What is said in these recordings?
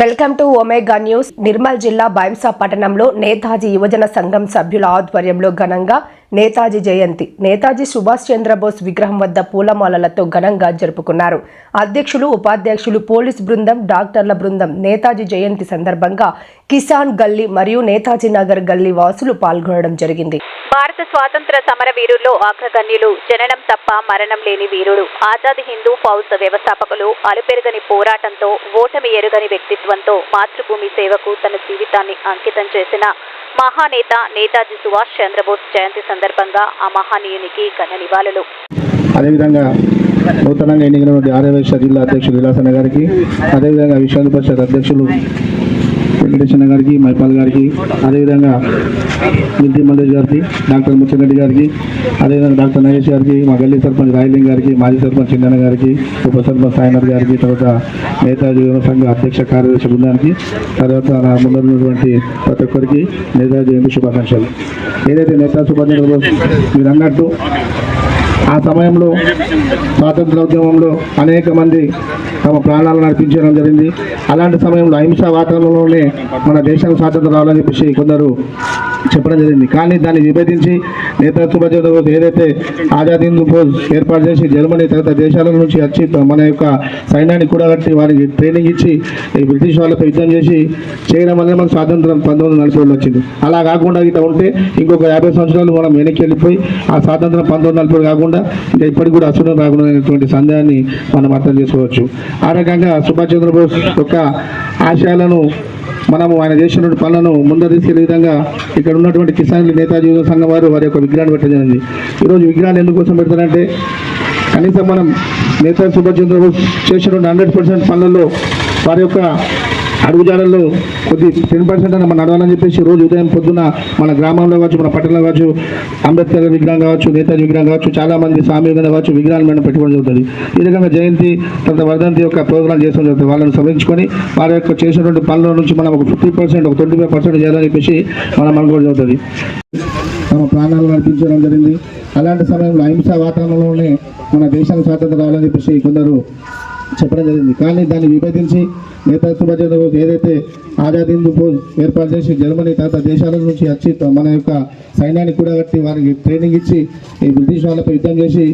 Welcome to Omega news. Nirmal జిల్లా బైంసా పట్టణంలో నేతాజీ యువజన సంఘం సభ్యుల ఆధ్వర్యంలో ఘనంగా నేతాజీ జయంతి. నేతాజీ సుభాష్ చంద్రబోస్ విగ్రహం వద్ద పూలమాలలతో ఘనంగా జరుపుకున్నారు. అధ్యక్షులు ఉపాధ్యక్షులు పోలీస్ బృందం డాక్టర్ల బృందం నేతాజీ జయంతి సందర్భంగా కిసాన్ గల్లీ మరియు నేతాజీ నగర్ గల్లీ వాసులు పాల్గొనడం జరిగింది. భారత స్వాతంత్ర సమర వీరుల్లో అగ్రగణ్యులు జననం తప్ప మరణం లేని వీరుడు ఆజాద్ హిందూ ఫౌజ్ వ్యవస్థాపకులు అలుపెరగని పోరాటంతో ఓటమి ఎరుగని వ్యక్తిత్వంతో మాతృభూమి సేవకు తన జీవితాన్ని అంకితం చేసిన మహానేత నేతాజీ సుభాష్ చంద్రబోస్ జయంతి సందర్భంగా ఆ మహనీయునికి ఘన నివాళులు. అదేవిధంగా నూతనంగా ఎన్నికైనటువంటి ఆర్యవేక్ష జిల్లా అధ్యక్షులు విలాసన్న గారికి అదేవిధంగా విశ్వాస పరిషత్ అధ్యక్షులు వెంకటేశ్వర గారికి మైపాల్ గారికి అదేవిధంగా మిల్తి మల్లేష్ గారికి డాక్టర్ ముచ్చరెడ్డి గారికి అదేవిధంగా డాక్టర్ నగేష్ గారికి మా గల్లీ సర్పంచ్ రాయలింగ్ గారికి మాజీ సర్పంచ్ చిన్న గారికి ఉప సర్పంచ్ సాయనర్ గారికి తర్వాత నేతాజీ యువ సంఘ అధ్యక్ష కార్యదర్శి బృందానికి తర్వాత నా ఉన్నటువంటి ప్రతి ఒక్కరికి నేతాజీ జయంతి శుభాకాంక్షలు. ఏదైతే నేతాజీ శుభాకాంక్షలు మీరు అన్నట్టు ఆ సమయంలో స్వాతంత్ర ఉద్యమంలో అనేక మంది తమ ప్రాణాలను నడిపించడం జరిగింది. అలాంటి సమయంలో అహింసా వాతావరణంలోనే మన దేశానికి స్వాతంత్రం రావాలని చెప్పేసి కొందరు చెప్పడం జరిగింది. కానీ దాన్ని విభేదించి నేతృత్వ సుభాష్ ఏదైతే ఆజాద్ హింద్ ఏర్పాటు చేసి జర్మనీ తదితర దేశాల నుంచి వచ్చి మన యొక్క సైన్యాన్ని కూడా కట్టి వారికి ట్రైనింగ్ ఇచ్చి ఈ బ్రిటిష్ వాళ్ళతో యుద్ధం చేసి చేయడం వల్ల మనకు స్వాతంత్రం పంతొమ్మిది నలభై ఏడులో వచ్చింది. అలా కాకుండా ఇట్లా ఉంటే ఇంకొక యాభై సంవత్సరాలు మనం వెనక్కి వెళ్ళిపోయి ఆ స్వాతంత్రం పంతొమ్మిది నలభై కాకుండా ఇంకా ఇప్పటికి కూడా అసలు రాకుండా సందేహాన్ని మనం అర్థం చేసుకోవచ్చు. ఆ రకంగా సుభాష్ చంద్రబోస్ యొక్క ఆశయాలను మనము ఆయన చేసినటువంటి పనులను ముందర విధంగా ఇక్కడ ఉన్నటువంటి కిసాన్ నేతాజీ యువ సంఘం వారు వారి యొక్క విగ్రహాన్ని పెట్టడం జరిగింది. ఈరోజు విగ్రహాన్ని ఎందుకోసం పెడతారంటే కనీసం మనం నేతాజీ సుభాష్ చంద్రబోస్ చేసినటువంటి హండ్రెడ్ పర్సెంట్ పనులలో వారి యొక్క అడుగుజాడల్లో కొద్ది టెన్ పర్సెంట్ అని మనం నడవాలని చెప్పేసి రోజు ఉదయం పొద్దున మన గ్రామంలో కావచ్చు మన పట్టణంలో కావచ్చు అంబేద్కర్ విగ్రహం కావచ్చు నేతాజీ విగ్రహం కావచ్చు చాలామంది స్వామి విగ్రహం కావచ్చు విగ్రహాలు మనం పెట్టుకోవడం జరుగుతుంది. ఈ రకంగా జయంతి తర్వాత వర్ధంతి యొక్క ప్రోగ్రాం చేసుకోవడం జరుగుతుంది. వాళ్ళని సమీక్షించుకొని వారి యొక్క చేసినటువంటి పనుల నుంచి మనం ఒక ఫిఫ్టీ పర్సెంట్ ఒక ట్వంటీ ఫైవ్ పర్సెంట్ చేయాలని చెప్పేసి మనం అనుకోవడం జరుగుతుంది. తమ ప్రాణాలను అర్పించడం జరిగింది. అలాంటి సమయంలో అహింసా వాతావరణంలోనే మన దేశానికి స్వాతంత్రం రావాలని చెప్పేసి కొందరు చెప్పడం జరిగింది. కానీ దాన్ని విభేదించి నేతాజీ సుభాష్ చంద్రబోస్ ఏదైతే ఆజాద్ హిందూ ఫోజ్ ఏర్పాటు చేసి జర్మనీ తర్వాత దేశాల నుంచి వచ్చి మన యొక్క సైన్యాన్ని కూడా కట్టి వారికి ట్రైనింగ్ ఇచ్చి ఈ బ్రిటిష్ వాళ్ళపై యుద్ధం చేసి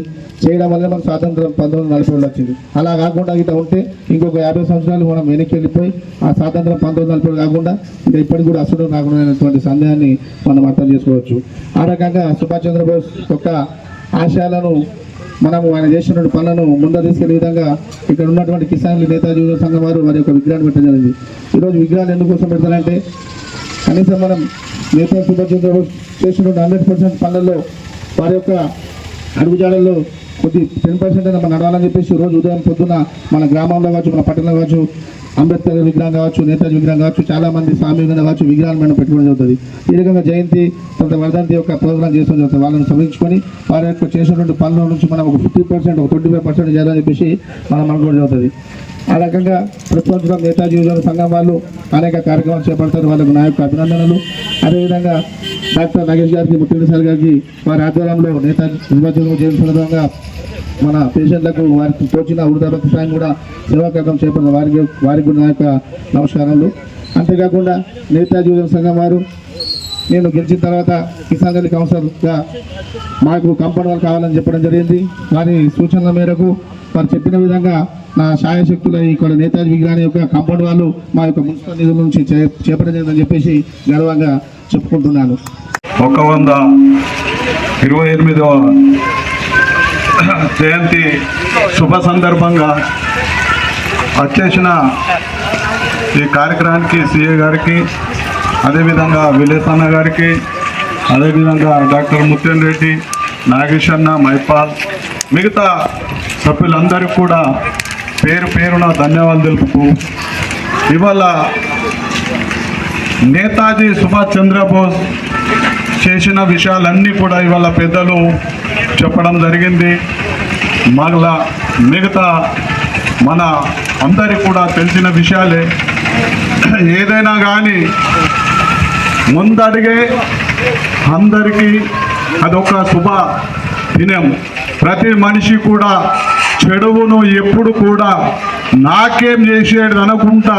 చేయడం వల్ల మనం స్వాతంత్రం పంతొమ్మిది నలభై ఏడులో వచ్చింది. అలా కాకుండా ఇట్లా ఉంటే ఇంకొక యాభై సంవత్సరాలు మనం వెనక్కి వెళ్ళిపోయి ఆ స్వాతంత్రం పంతొమ్మిది నలభై ఏడు కాకుండా ఇంకా ఇప్పటికి కూడా అసలు రాకుండా అనేటువంటి సందేహాన్ని మనం అర్థం చేసుకోవచ్చు. ఆ రకంగా సుభాష్ చంద్రబోస్ యొక్క ఆశయాలను మనము ఆయన చేసినటువంటి పనులను ముందు తీసుకెళ్ళే విధంగా ఇక్కడ ఉన్నటువంటి కిసాన్లు నేతాజీ యువ సంఘం వారు వారి యొక్క విగ్రహాన్ని పెట్టడం జరిగింది. ఈరోజు విగ్రహాలు ఎందుకోసం పెడతారంటే కనీసం మనం నేతాజీ సుభాష్ చంద్రబోస్ చేసినటువంటి హండ్రెడ్ పర్సెంట్ పనులలో వారి యొక్క అడుగుజాడల్లో కొద్ది టెన్ పర్సెంట్ అయినా మనం నడవాలని చెప్పేసి రోజు ఉదయం పొద్దున మన గ్రామంలో కావచ్చు మన పట్టణంలో కావచ్చు అంబేద్కర్ విగ్రహం కావచ్చు నేతాజీ విగ్రహం కావచ్చు చాలా మంది స్వామి విగ్రహం కావచ్చు విగ్రహాలు మనం పెట్టుకోవడం జరుగుతుంది. ఈ రకంగా జయంతి తర్వాత వర్ధంతి యొక్క ప్రోగ్రాం చేసుకోవడం జరుగుతుంది. వాళ్ళని సమీక్షించుకొని వారి యొక్క చేసినటువంటి పనుల నుంచి మనం ఒక ఫిఫ్టీ పర్సెంట్ ఒక ట్వంటీ ఫైవ్ పర్సెంట్ చేయాలని చెప్పేసి మనం అనుకోవడం జరుగుతుంది. ఆ రకంగా ప్రతి నేతాజీ యువజన సంఘం వాళ్ళు అనేక కార్యక్రమాలు చేపడతారు. వాళ్ళకు నా యొక్క అభినందనలు. అదేవిధంగా డాక్టర్ నగేష్ గారికి ముఖ్యమంత్రి గారికి వారి ఆధ్వర్యంలో నేతాజీ సుభాష్ చేయడం సందర్భంగా మన పేషెంట్లకు వారికి తోచిన వృద్ధాభక్తి సాయం కూడా సేవా కార్యక్రమం వారికి వారికి కూడా నా యొక్క నమస్కారాలు. అంతేకాకుండా నేతాజీ యువజన సంఘం వారు నేను గెలిచిన తర్వాత కిసాన్ గల్లీ కౌన్సిలర్గా మాకు కంపౌండ్ వాళ్ళు కావాలని చెప్పడం జరిగింది. వారి సూచనల మేరకు వారు చెప్పిన విధంగా నా శాయశక్తుల ఇక్కడ నేతాజీ విగ్రహాన్ని యొక్క కంపౌండ్ వాళ్ళు మా యొక్క మున్సిపల్ నిధుల నుంచి చే చెప్పేసి గర్వంగా చెప్పుకుంటున్నాను. ఒక వంద ఇరవై ఎనిమిదవ జయంతి శుభ సందర్భంగా వచ్చేసిన ఈ కార్యక్రమానికి సిఏ గారికి అదేవిధంగా విలేసన్న గారికి అదేవిధంగా డాక్టర్ ముత్యన్ రెడ్డి నాగేష్ అన్న మైపాల్ మిగతా సభ్యులందరికీ కూడా పేరు పేరున ధన్యవాదాలు తెలుపుతూ ఇవాళ నేతాజీ సుభాష్ చంద్రబోస్ చేసిన విషయాలన్నీ కూడా ఇవాళ పెద్దలు చెప్పడం జరిగింది. మళ్ళా మిగతా మన అందరికి కూడా తెలిసిన విషయాలే. ఏదైనా కానీ ముందడిగే అందరికీ అదొక శుభ దినం. ప్రతి మనిషి కూడా చెడువును ఎప్పుడు కూడా నాకేం చేసేది అనుకుంటా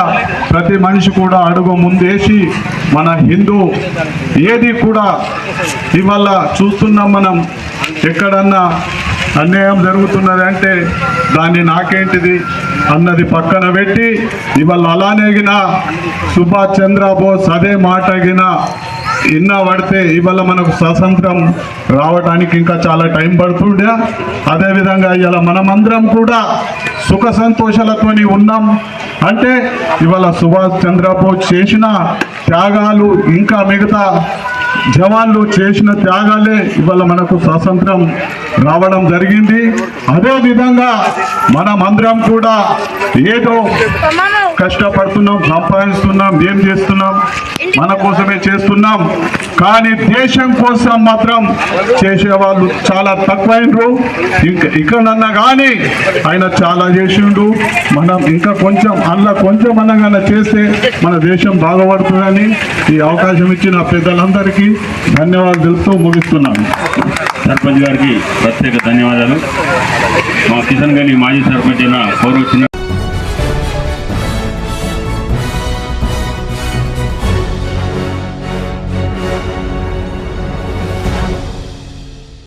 ప్రతి మనిషి కూడా అడుగు ముందేసి మన హిందూ ఏది కూడా ఇవాళ చూస్తున్నాం మనం ఎక్కడన్నా అన్యాయం జరుగుతున్నది అంటే దాన్ని నాకేంటిది అన్నది పక్కన పెట్టి ఇవాళ అలానేగిన సుభాష్ చంద్రబోస్ అదే మాట గిన ఇన్న పడితే ఇవాళ మనకు స్వాతంత్రం రావడానికి ఇంకా చాలా టైం పడుతుండే. అదేవిధంగా ఇవాళ మనమందరం కూడా సుఖ సంతోషాలతోని ఉన్నాం. అంటే ఇవాళ సుభాష్ చంద్రబోస్ చేసిన త్యాగాలు ఇంకా మిగతా జవాన్లు చేసిన త్యాగాలే ఇవాళ మనకు స్వాతంత్రం రావడం జరిగింది. అదేవిధంగా మనమందరం కూడా ఏదో కష్టపడుతున్నాం సంపాదిస్తున్నాం ఏం చేస్తున్నాం మన కోసమే చేస్తున్నాం. కానీ దేశం కోసం మాత్రం చేసేవాళ్ళు చాలా తక్కువైనరు ఇంకా ఇక్కడన్నా కానీ ఆయన చాలా చేసిండు. మనం ఇంకా కొంచెం అందులో కొంచెం అనగానే చేస్తే మన దేశం బాగుపడుతుందని ఈ అవకాశం ఇచ్చిన పెద్దలందరికీ ధన్యవాదాలు తెలుపుతూ ముగిస్తున్నాను. సర్పంచ్ గారికి ప్రత్యేక ధన్యవాదాలు. మా కిషన్ గని మాజీ సర్పంచ్ అయిన గౌరవ